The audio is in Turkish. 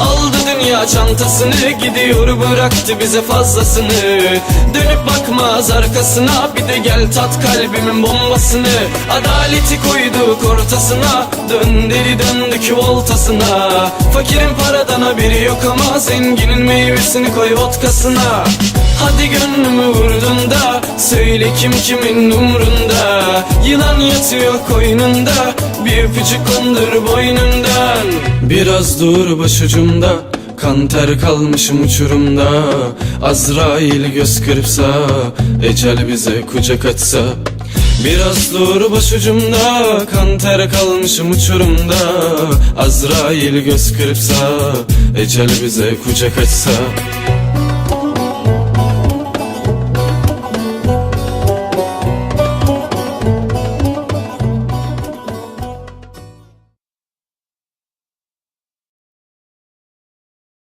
Aldı dünya çantasını Gidiyor bıraktı bize fazlasını. Dönüp bakmaz arkasına Bir de gel tat kalbimin bombasını. Adaleti koyduk ortasına Dön deli döndük voltasına. Fakirin paradan haberi yok ama Zenginin meyvesini koy vodkasına. Hadi gönlümü vurdun da Söyle kim kimin umrunda? Yılan yatıyor koynunda Bir öpücük kondur boynundan Biraz dur başucumda Kan ter kalmışım uçurumda. Azrail göz kırpsa Ecel bize kucak açsa Biraz dur başucumda Kan ter kalmışım uçurumda. Azrail göz kırpsa Ecel bize kucak açsa